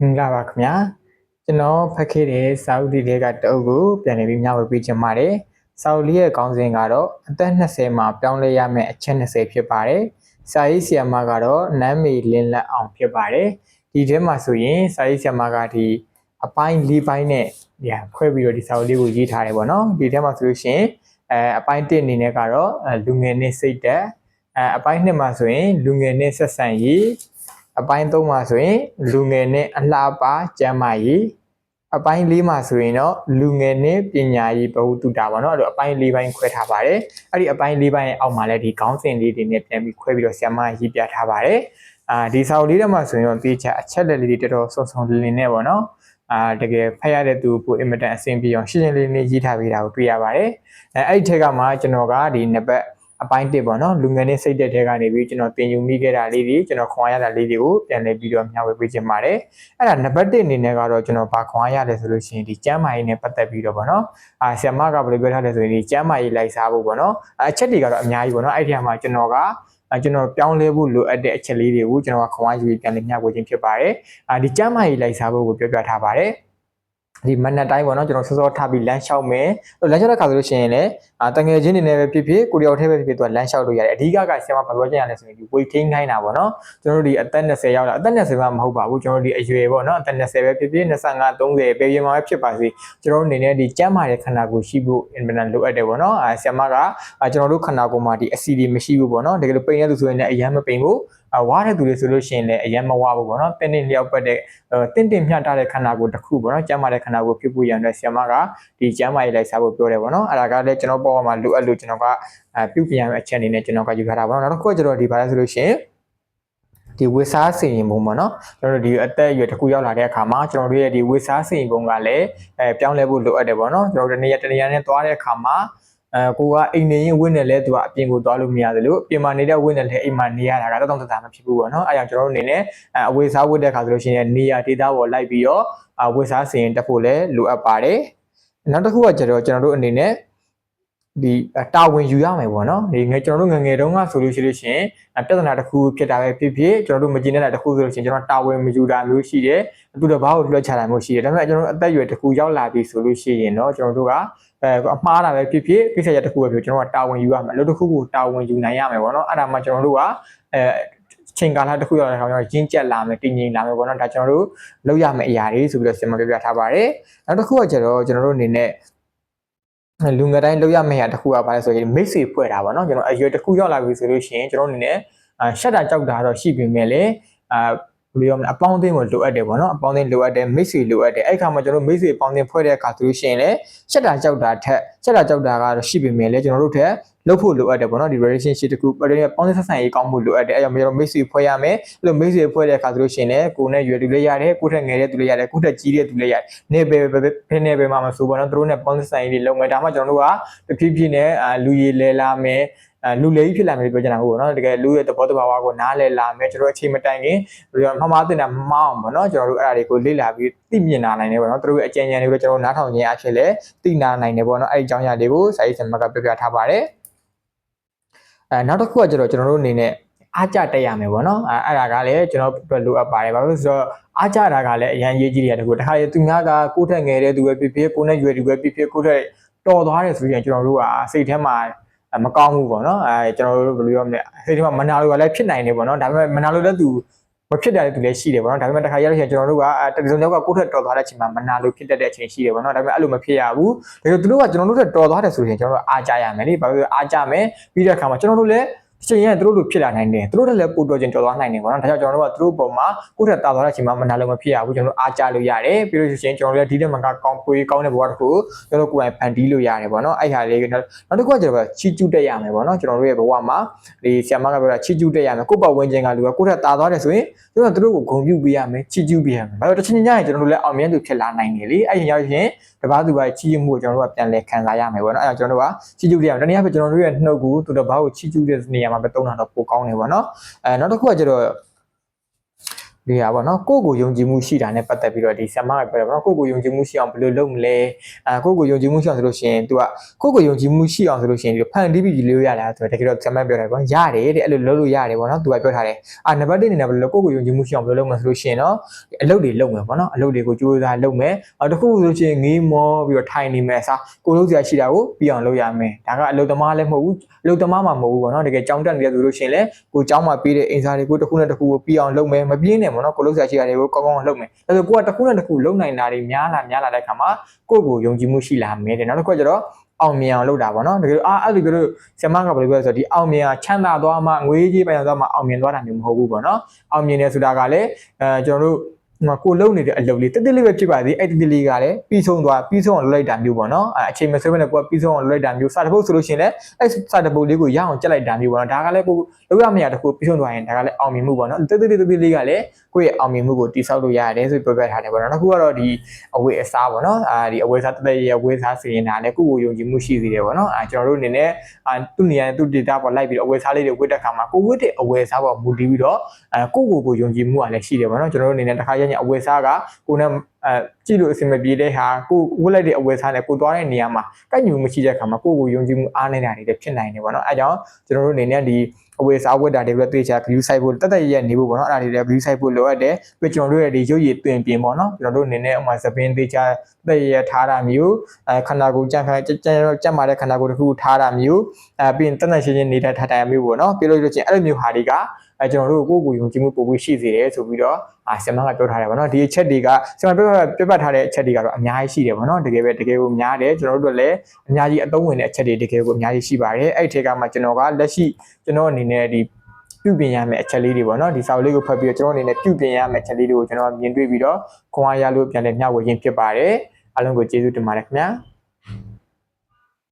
မင်္ဂလာပါခင်ဗျာကျွန်တော်ဖတ်ခဲ့တဲ့စာအုပ်တွေကတအုပ်ကိုပြန်လည်ပြီးမျှဝေပေးချင်ပါတယ်စာအုပ်လေးရဲ့ခေါင်းစဉ်ကတော့အသက်20မှာပြောင်းလဲရမယ့်အချက်20ဖြစ်ပါတယ်စာရေးဆရာမကတော့နမ်းမေလင်းလက်အောင်ဖြစ်ပါတယ်ဒီထဲမှာဆိုရင်စာရေးဆရာမကဒီအပိုင်း၄ပိုင်းနဲ့ညာခွဲပြီးတော့ဒီစာအုပ်လေးကိုရေးထားတယ်ပေါ့နော်ဒီထဲမှာဆိုလို့ရှိရင်အဲအပိုင်း1အနေနဲ့ကတော့အဲလူငယ်နဲ့စိတ်သက်အဲအပိုင်း2မှာဆိုရင်လူငယ်နဲ့ဆက်ဆံရေး အပိုင်း3မှာဆိုရင်လူငယ်နဲ့အလှပါကျမ်းမာရေးအပိုင်း4မှာဆိုရင်တော့လူငယ်နဲ့ပညာရေးဘဝတုတာပေါ့နော်အဲ့တော့အပိုင်း4ပိုင်းခွဲထားပါတယ်အဲ့ဒီအပိုင်း4ပိုင်းရဲ့အောက်မှာလည်းဒီခေါင်းစဉ်လေးတွေနဲ့ပြန်ပြီးခွဲပြီးတော့ဆရာမရေးပြထားပါတယ်အာဒီစာအုပ်လေးထဲမှာဆိုရင်တော့တေချာအချက်လက်လေးတွေတော်တော်စုံစုံလင်းလင်းနဲ့ပေါ့နော်အာတကယ်ဖတ်ရတဲ့သူကိုအင်မတန်အဆင်ပြေအောင်ရှင်းရှင်းလေးလေးရေးထားပေးတာကိုတွေ့ရပါတယ်အဲအဲ့ဒီထက်ကမှကျွန်တော်ကဒီနှစ်ပတ် အပိုင်းတစ်ပေါ့နော်လူငယ်နဲ့စိတ်သက်တဲ့ကနေပြီးကျွန်တော်တင်ယူမိခဲ့တာလေးတွေကျွန်တော်ခွန်အားရတာလေးတွေကိုပြန်လည်ပြီးတော့မျှဝေပေးခြင်းပါတယ်အဲ့ဒါနံပါတ်1အနေနဲ့ကတော့ကျွန်တော်ဘာခွန်အားရတယ်ဆိုလို့ရှိရင်ဒီကျမ်းမာရေးနဲ့ပတ်သက်ပြီးတော့ပေါ့နော်အာဆရာမကဘယ်လိုပြောထားလဲဆိုရင်ဒီကျမ်းမာရေးလိုက်စားဖို့ပေါ့နော်အချက်တွေကတော့အများကြီးပေါ့နော်အဲ့ဒီထဲမှာကျွန်တော်ကအဲကျွန်တော်ပြောင်းလဲဖို့လိုအပ်တဲ့အချက်လေးတွေကိုကျွန်တော်ကခွန်အားယူပြီးပြန်လည်မျှဝေခြင်းဖြစ်ပါတယ်။အာဒီကျမ်းမာရေးလိုက်စားဖို့ကိုပြောပြထားပါတယ်။ ဒီမနက်တိုင်းပေါ့နော်ကျွန်တော်စောစောထားပြီးလမ်းလျှောက်မယ်လမ်းလျှောက်တဲ့ခါဆိုလို့ရှိရင်လည်းအာတငယ်ချင်းတွေနဲ့ပဲဖြစ်ဖြစ်ကိုရီးယားထဲပဲဖြစ်ဖြစ်သူကလမ်းလျှောက်လို့ရတယ်အဓိကကဆရာမဘာပြောချင်ရလဲဆိုရင်ဒီ weight gain ခိုင်းတာပေါ့နော်ကျွန်တော်တို့ဒီအသက်20ရောက်လာအသက်20မှမဟုတ်ပါဘူးကျွန်တော်တို့ဒီအရွယ်ပေါ့နော်အသက်20ပဲဖြစ်ဖြစ်25 30ပဲပြင်မှာပဲဖြစ်ပါစေကျွန်တော်တို့အနေနဲ့ဒီကျန်းမာတဲ့ခန္ဓာကိုယ်ရှိဖို့အင်မတန်လိုအပ်တယ်ပေါ့နော်အာဆရာမကကျွန်တော်တို့ခန္ဓာကိုယ်မှာဒီအဆီဒီမရှိဘူးပေါ့နော်တကယ်လို့ပိန်တဲ့သူဆိုရင်လည်းအရင်မပိန်ဘူးအ ဝါတဲ့သူတွေဆိုလို့ရှိရင်လည်းအရင်မဝဘူးပေါ့နော်တင်းတင်းလျောက်ပတ်တဲ့တင့်တင်မျှတတဲ့ခန္ဓာကိုယ်တစ်ခုပေါ့နော်ကျန်းမာတဲ့ခန္ဓာကိုယ်ဖြစ်ဖို့ရန်အတွက်ဆရာမကဒီကျန်းမာရေးလိုက်စားဖို့ပြောတယ်ပေါ့နော်အဲ့ဒါကလည်းကျွန်တော်ပေါ်မှာလိုအပ်လို့ကျွန်တော်ကအဲပြုပြင်ရမယ့်အချက်အနေနဲ့ကျွန်တော်ကယူထားတာပေါ့နော်နောက်တစ်ခုကကျွန်တော်ဒီဘာလဲဆိုလို့ရှိရင်ဒီဝေစားစင်ရင်ပုံပေါ့နော်ကျွန်တော်တို့ဒီအသက်အရွယ်တစ်ခုရောက်လာတဲ့အခါမှာကျွန်တော်တို့ရဲ့ဒီဝေစားစင်ရင်ပုံကလည်းအဲပြောင်းလဲဖို့လိုအပ်တယ်ပေါ့နော်ကျွန်တော်တို့တနေ့ရက်တနေ့ရက်နဲ့သွားတဲ့အခါမှာ အဲကိုကအိမ်နေရင်ဝင်းနေလဲသူကအပြင်ကိုသွားလို့မရသလိုပြင်မာနေတဲ့ဝင်းနေလဲအိမ်မှာနေရတာကတော့တောင်းတတာမဖြစ်ဘူးပေါ့နော်အဲကြောင့်ကျွန်တော်တို့အနေနဲ့အဝေစားဝတ်တဲ့ခါဆိုလို့ရှိရင်နေရာဒေသပေါ်လိုက်ပြီးတော့ဝေစားစင်တက်ဖို့လဲလိုအပ်ပါတယ်နောက်တစ်ခုကကျတော့ကျွန်တော်တို့အနေနဲ့ဒီတာဝန်ယူရမယ်ပေါ့နော်ဒီငယ်ကျွန်တော်တို့ငငယ်တုန်းကဆိုလို့ရှိလို့ရှင်ပြဿနာတစ်ခုဖြစ်တာပဲဖြစ်ဖြစ်ကျွန်တော်တို့မကျင်တဲ့တာတစ်ခုဆိုလို့ရှင်ကျွန်တော်တာဝန်မယူတာမျိုးရှိတယ်သူတစ်ပါးကိုလွှတ်ချတာမျိုးရှိတယ်ဒါပေမဲ့ကျွန်တော်တို့အသက်အရွယ်တစ်ခုရောက်လာပြီဆိုလို့ရှိရင်တော့ကျွန်တော်တို့က အဲအမှားတာပဲဖြစ်ဖြစ်ကိစ္စရတစ်ခုပဲဖြစ်ကျွန်တော်ကတာဝန်ယူရမယ်အလုပ်တစ်ခုကိုတာဝန်ယူနိုင်ရမယ်ပေါ့နော်အဲ့ဒါမှကျွန်တော်တို့ကအဲချိန်ကာလတစ်ခုရောက်တဲ့အခါကျတော့ရင်းကျက်လာမယ်တည်ငြိမ်လာမယ်ပေါ့နော်ဒါကျွန်တော်တို့လုပ်ရမယ့်အရာတွေဆိုပြီးတော့ဆင်မပြပြထားပါတယ်နောက်တစ်ခုကကျတော့ကျွန်တော်တို့အနေနဲ့လူငယ်တိုင်းလုပ်ရမယ့်အရာတစ်ခုကဘာလဲဆိုရင်မိတ်ဆွေဖွဲ့တာပေါ့နော်ကျွန်တော်အရွယ်တစ်ခုရောက်လာပြီဆိုလို့ရှိရင်ကျွန်တော်အနေနဲ့ရှက်တာကြောက်တာတော့ရှိပြီမဲ့လေအာဘယ် လိုရမလဲအပေါင်းအသင်းကိုလိုအပ်တယ်ပေါ့နော်အပေါင်းအသင်းလိုအပ်တယ်မိတ်ဆွေလိုအပ်တယ်အဲ့ခါမှာကျွန်တော်မိတ်ဆွေအပေါင်းအသင်းဖွဲ့တဲ့အခါဆိုလို့ရှိရင်လည်းရှက်တာကြောက်တာထက်ရှက်တာကြောက်တာကတော့ရှိပြီမဲ့လေကျွန်တော်တို့ထက်လုပ်ဖို့လိုအပ်တယ်ပေါ့နော်ဒီ relationship တခုပရိပေါင်းသင်းဆက်ဆံရေးကောင်းမှုလိုအပ်တယ်အဲ့ကြောင့်ကျွန်တော်မိတ်ဆွေဖွဲ့ရမယ်အဲ့လိုမိတ်ဆွေဖွဲ့တဲ့အခါဆိုလို့ရှိရင်လည်းကိုယ်နဲ့ရွယ်သူလည်းရတယ်ကိုယ်ထက်ငယ်တဲ့သူလည်းရတယ်ကိုယ်ထက်ကြီးတဲ့သူလည်းရတယ်နေပဲပဲပဲနေပဲမှာမဆိုပေါ့နော်သူတို့နဲ့ပေါင်းသင်းဆက်ဆံရေးတွေလုပ်မယ်ဒါမှကျွန်တော်တို့ကတဖြည်းဖြည်းနဲ့လူရည်လဲလာမယ် အဲလူလေးကြီးဖြစ်လာမယ်ပြောချင်တာဟုတ်ပေါ့နော်တကယ်လူရဲ့သဘောတဘာဝကိုနားလည်လာမယ်ကျွန်တော်အချိန်မတိုင်ခင်ဘယ်လိုမှမသိတာမမအောင်ပေါ့နော်ကျွန်တော်တို့အဲ့ဒါတွေကိုလေ့လာပြီးသိမြင်လာနိုင်တယ်ပေါ့နော်သူတို့ရဲ့အကြံဉာဏ်တွေကိုကျွန်တော်နားထောင်ခြင်းအဖြစ်လဲသိနာနိုင်တယ်ပေါ့နော်အဲ့ဒီအကြောင်းအရာတွေကိုစာရေးဆရာမကပြပြထားပါတယ်အဲနောက်တစ်ခုကကျတော့ကျွန်တော်တို့အနေနဲ့အားကြတက်ရမယ်ပေါ့နော်အဲအဲ့ဒါကလည်းကျွန်တော်တို့လိုအပ်ပါတယ်ဘာလို့လဲဆိုတော့အားကြတာကလည်းအရန်ရေးကြီးတယ်တကူတခါလေသူများကကိုယ့်ထက်ငယ်တဲ့သူပဲဖြစ်ဖြစ်ကိုယ်နဲ့ရွယ်သူပဲဖြစ်ဖြစ်ကိုယ့်ထက်တော်သွားတယ်ဆိုရင်ကျွန်တော်တို့ကစိတ်ထဲမှာ မကောင်းဘူးပေါ့နော်အဲကျွန်တော်တို့ဘယ်လိုပြောမလဲစိတ်ထဲမှာမနာလိုကလည်းဖြစ်နိုင်တယ်ပေါ့နော်ဒါပေမဲ့မနာလိုလည်းသူမဖြစ်တဲ့သူလည်းရှိတယ်ပေါ့နော်ဒါပေမဲ့တခါရလို့ရှိရင်ကျွန်တော်တို့ကတကယ်ဆုံးတော့ကိုယ့်ထက်တော်သွားတဲ့အချိန်မှာမနာလိုဖြစ်တတ်တဲ့အချိန်ရှိတယ်ပေါ့နော်ဒါပေမဲ့အဲ့လိုမဖြစ်ရဘူးဒါကြောင့်သူတို့ကကျွန်တော်တို့ထက်တော်သွားတယ်ဆိုရင်ကျွန်တော်တို့အားကြရမယ်လေဘာလို့အားကြမယ်ပြီးတဲ့အခါမှာကျွန်တော်တို့လည်း ချိန်ရင်သူတို့လိုဖြစ်လာနိုင်တယ်သူတို့လည်းပို့တော်ချင်းကြော်သွားနိုင်တယ်ပေါ့နော်ဒါကြောင့်ကျွန်တော်တို့ကသူတို့ပုံမှာကိုယ့်ထက်တာသွားတဲ့အချိန်မှာမနာလို့မဖြစ်ရဘူးကျွန်တော်တို့အားကြလို့ရတယ်ပြီးလို့ရှိရင်ကျွန်တော်တို့လည်းဒီတဲ့မှာကောင်းပွေးကောင်းတဲ့ဘဝတစ်ခုကျွန်တော်တို့ကိုယ်တိုင်ဖန်တီးလို့ရတယ်ပေါ့နော်အဲ့ဟာလေးနောက်တစ်ခုကကျွန်တော်ကချီကျူးတက်ရမယ်ပေါ့နော်ကျွန်တော်တို့ရဲ့ဘဝမှာဒီဆရာမကပြောတာချီကျူးတက်ရမယ်ကိုယ့်ပတ်ဝန်းကျင်ကလူကကိုယ့်ထက်တာသွားတယ်ဆိုရင်သူတို့ကသူတို့ကိုဂုဏ်ပြုပေးရမယ်ချီကျူးပေးရမယ်ဘာလို့တစ်ချိန်ညရင်ကျွန်တော်တို့လည်းအောင်မြင်သူဖြစ်လာနိုင်တယ်လေအဲ့ဒီရောက်ရင်တပားသူကချီးမှုကိုကျွန်တော်တို့ကပြန်လဲခံစားရမယ်ပေါ့နော်အဲ့ဒါကျွန်တော်တို့ကချီကျူးရအောင်တနည်းအားဖြင့်ကျွန်တော်တို့ရဲ့နှုတ်ကိုသူတို့ဘာကိုချီကျူးတဲ့နေရာမှာပဲတုံးတာတော့ပိုကောင်းတယ်ပေါ့နော်အဲနောက်တစ်ခုကကျတော့ ဒီဟာပေါ့နော်ကိုယ့်ကိုယုံကြည်မှုရှိတာနဲ့ပတ်သက်ပြီးတော့ဒီဆမ်မကပြောတယ်ပေါ့နော်ကိုယ့်ကိုယုံကြည်မှုရှိအောင်ဘယ်လိုလုပ်မလဲအဲကိုယ့်ကိုယုံကြည်မှုရှိအောင်ဆိုလို့ရှိရင် तू ကကိုယ့်ကိုယုံကြည်မှုရှိအောင်ဆိုလို့ရှိရင်ဒီဖန်တီးပြီးလို့ရလားဆိုတော့တကယ်တော့ဆမ်မပြောတယ်ပေါ့ရတယ်တဲ့အဲ့လိုလုပ်လို့ရတယ်ပေါ့နော် तू ကပြောထားတယ်အာနံပါတ်1အနေနဲ့ဘယ်လိုကိုယ့်ကိုယုံကြည်မှုရှိအောင်ဘယ်လိုလုပ်မလဲဆိုလို့ရှိရင်တော့အလုပ်တွေလုပ်မယ်ပေါ့နော်အလုပ်တွေကိုကြိုးစားလုပ်မယ်အော်တခုဆိုလို့ရှိရင်ငေးမောပြီးတော့ထိုင်နေမယ်အစားကိုလုပ်စရာရှိတာကိုပြီးအောင်လုပ်ရမယ်ဒါကအလုပ်သမားလည်းမဟုတ်ဘူးအလုပ်သမားမှမဟုတ်ဘူးပေါ့နော်တကယ်ကြောင်းတက်နေတယ်ဆိုလို့ရှိရင်လည်းကိုကြောင်းမှာပြီးတဲ့အင်စာတွေကိုတစ်ခုနဲ့တစ်ခုကိုပြီးအောင်လုပ်မယ်မပြင်းနဲ့ပေါ့နော်ကိုလုပ်စရာရှိတာတွေကိုကောင်းကောင်းလုပ်မယ်ဒါဆိုကိုကတစ်ခုနဲ့တစ်ခုလုပ်နိုင်တာတွေများလာများလာတဲ့ခါမှာကိုယ့်ကိုယုံကြည်မှုရှိလာမယ်တဲ့နောက်တစ်ခုကကျတော့အောင်မြင်အောင်လုပ်တာပေါ့နော်တကယ်လို့အာအဲ့လိုပြောလို့ဆရာမကဘယ်လိုပြောလဲဆိုတော့ဒီအောင်မြင်အောင်ချမ်းသာသွားမှငွေကြီးပိုင်သွားမှအောင်မြင်သွားတာမျိုးမဟုတ်ဘူးပေါ့နော်အောင်မြင်တယ်ဆိုတာကလည်းအဲကျွန်တော်တို့ဟို ကိုလုံနေတဲ့အလုပ်လေးတက်တက်လေးပဲဖြစ်ပါသေးအဲ့တက်တက်လေးကလည်းပြီးဆုံးသွားပြီးဆုံးအောင်လုပ်လိုက်တာမျိုးပေါ့နော်အဲအချိန်မဆွဲဘဲနဲ့ကိုကပြီးဆုံးအောင်လုပ်လိုက်တာမျိုးစာတပုတ်ဆိုလို့ရှိရင်လည်းအဲ့စာတပုတ်လေးကိုရအောင်ကြက်လိုက်တာမျိုးပေါ့နော်ဒါကလည်းကိုလောက်ရမရတခုပြီးဆုံးသွားရင်ဒါကလည်းအောင်မြင်မှုပေါ့နော်တက်တက်လေးတက်တက်လေးကလည်းကိုယ့်ရဲ့အောင်မြင်မှုကိုတိဆောက်လို့ရတယ်ဆိုပြောပြထားတယ်ပေါ့နော်နောက်တစ်ခုကတော့ဒီအဝေးအစားပေါ့နော်အာဒီအဝေးစားတက်တက်ရဲ့အဝေးစားစီရင်တာလည်းကိုယ့်ကိုယုံကြည်မှုရှိစေတယ်ပေါ့နော်အာကျွန်တော်တို့အနေနဲ့အာသူ့နေရာသူ့ data ပေါ်လိုက်ပြီးတော့အဝေးစားလေးတွေဝတ်တဲ့ခါမှာကိုဝတ်တဲ့အဝေးစားပေါ်မူတည်ပြီးတော့အဲကိုယ့်ကိုယ်ကိုယုံကြည်မှုကလည်းရှိတယ်ပေါ့နော်ကျွန်တော်တို့အနေနဲ့တစ်ခါရရင်အဝေးစားကကိုယ်နဲ့အဲကြည့်လို့အဆင်မပြေတဲ့ဟာကိုဝတ်လိုက်တဲ့အဝယ်စားနဲ့ကိုသွားတဲ့နေရာမှာကိုက်ညီမှုမရှိတဲ့အခါမှာကိုယ့်ကိုယုံကြည်မှုအားနေတာတွေလည်းဖြစ်နိုင်တယ်ပေါ့နော်အဲကြောင့်ကျွန်တော်တို့အနေနဲ့ဒီအဝယ်စားဝတ်တာတွေပြီးတော့တွေ့ချာ view site ဖို့တက်တက်ရရနေဖို့ပေါ့နော်အဲ့ဒါတွေလည်း view site ဖို့လိုအပ်တယ်ပြီးကျွန်တော်တို့ရဲ့ဒီရုပ်ရည်တွင်ပြင်ပေါ့နော်ကျွန်တော်တို့အနေနဲ့ဥမာသပင်းသေးချာတက်ရရထားတာမျိုးအဲခန္ဓာကိုယ်ကြံခါကြံကြံမာတဲ့ခန္ဓာကိုယ်တစ်ခုထားတာမျိုးအဲပြီးရင်တက်တက်ရှင်းရှင်းနေတဲ့ထားတာမျိုးပေါ့နော်ပြီးလို့လို့ချင်းအဲ့လိုမျိုးဟာတွေကအဲကျွန်တော်တို့ကိုယ့်ကိုယ်ယုံကြည်မှုပို့ပြီးရှိစေတယ်ဆိုပြီးတော့အာဆင်မကပြောထားတယ်ဗောနော်ဒီအချက်တွေကဆင်မပြောပြပြထားတဲ့အချက်တွေကတော့အများကြီးရှိတယ်ဗောနော်တကယ်ပဲတကယ်ကိုများတယ်ကျွန်တော်တို့လည်းအများကြီးအသုံးဝင်တဲ့အချက်တွေတကယ်ကိုအများကြီးရှိပါတယ်အဲ့ဒီထဲကမှကျွန်တော်ကလက်ရှိကျွန်တော်အနေနဲ့ဒီပြုပြင်ရမယ့်အချက်လေးတွေပေါ့နော်ဒီစာအုပ်လေးကိုဖတ်ပြီးတော့ကျွန်တော်အနေနဲ့ပြုပြင်ရမယ့်အချက်လေးတွေကိုကျွန်တော်မြင်တွေ့ပြီးတော့ခွန်အားရလို့ပြန်လည်မျှဝေခြင်းဖြစ်ပါတယ်အားလုံးကိုကျေးဇူးတင်ပါတယ်ခင်ဗျာ